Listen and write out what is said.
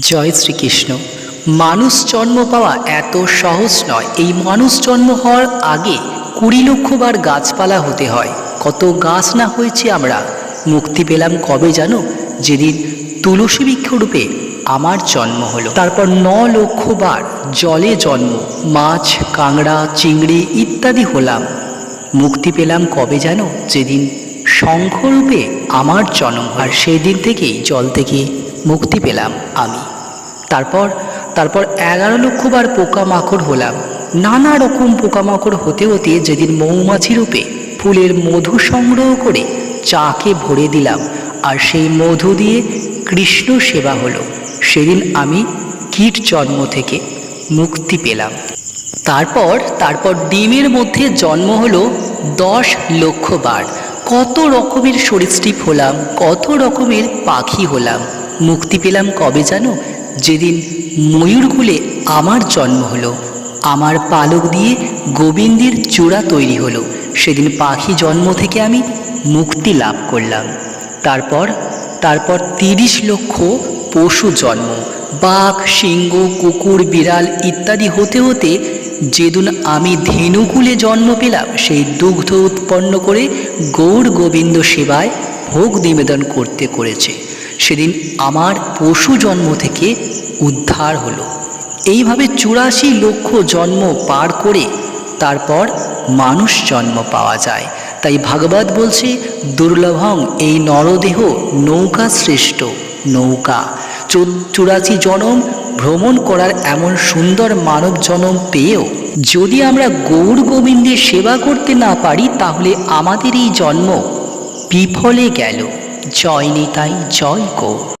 জয় শ্রীকৃষ্ণ। মানুষ জন্ম পাওয়া এত সহজ নয়। এই মানুষ জন্ম হওয়ার আগে কুড়ি লক্ষ বার গাছপালা হতে হয়। কত গাছ না হয়েছে আমরা। মুক্তি পেলাম কবে জানো? যেদিন তুলসী বৃক্ষরূপে আমার জন্ম হলো। তারপর ন লক্ষ বার জলে জন্ম, মাছ কাংড়া চিংড়ি ইত্যাদি হলাম। মুক্তি পেলাম কবে জানো? যেদিন শঙ্খরূপে আমার জন্ম আর সেই দিন থেকেই জল থেকে মুক্তি পেলাম আমি। তারপর তারপর এগারো লক্ষ বার পোকামাকড় হলাম। নানা রকম পোকামাকড় হতে হতে যেদিন মৌমাছি রূপে ফুলের মধু সংগ্রহ করে চাকে ভরে দিলাম, আর সেই মধু দিয়ে কৃষ্ণ সেবা হলো। সেদিন আমি কীট জন্ম থেকে মুক্তি পেলাম। তারপর তারপর ডিমের মধ্যে জন্ম হলো দশ লক্ষ বার কত রকমের সরীসৃপ হলাম, কত রকমের পাখি হলাম মুক্তি পেলাম কবে জানো? যেদিন ময়ূরকুলে আমার জন্ম হলো। আমার পালক দিয়ে গোবিন্দের চূড়া তৈরি হলো। সেদিন পাখি জন্ম থেকে আমি মুক্তি লাভ করলাম। তারপর তারপর তিরিশ লক্ষ পশু জন্ম। বাঘ, সিংহ, কুকুর, বিড়াল ইত্যাদি হতে হতে যেদিন আমি ধেনুকুলে জন্ম পেলাম, সেই দুগ্ধ উৎপন্ন করে গৌর গোবিন্দ সেবায় ভোগ নিবেদন করতে করেছে। সেদিন আমার পশু জন্ম থেকে উদ্ধার হলো। এইভাবে চুরাশি লক্ষ জন্ম পার করে তারপর মানুষ জন্ম পাওয়া যায়। তাই ভাগবত বলছে, দুর্লভং এই নরদেহ নৌকা শ্রেষ্ঠ নৌকা। চুরাশি জনম ভ্রমণ করার এমন সুন্দর মানব জনম পেয়েও যদি আমরা গৌর গোবিন্দের সেবা করতে না পারি, তাহলে আমাদের এই জন্ম বিফলে গেল। জয় নিতাই জয় গৌর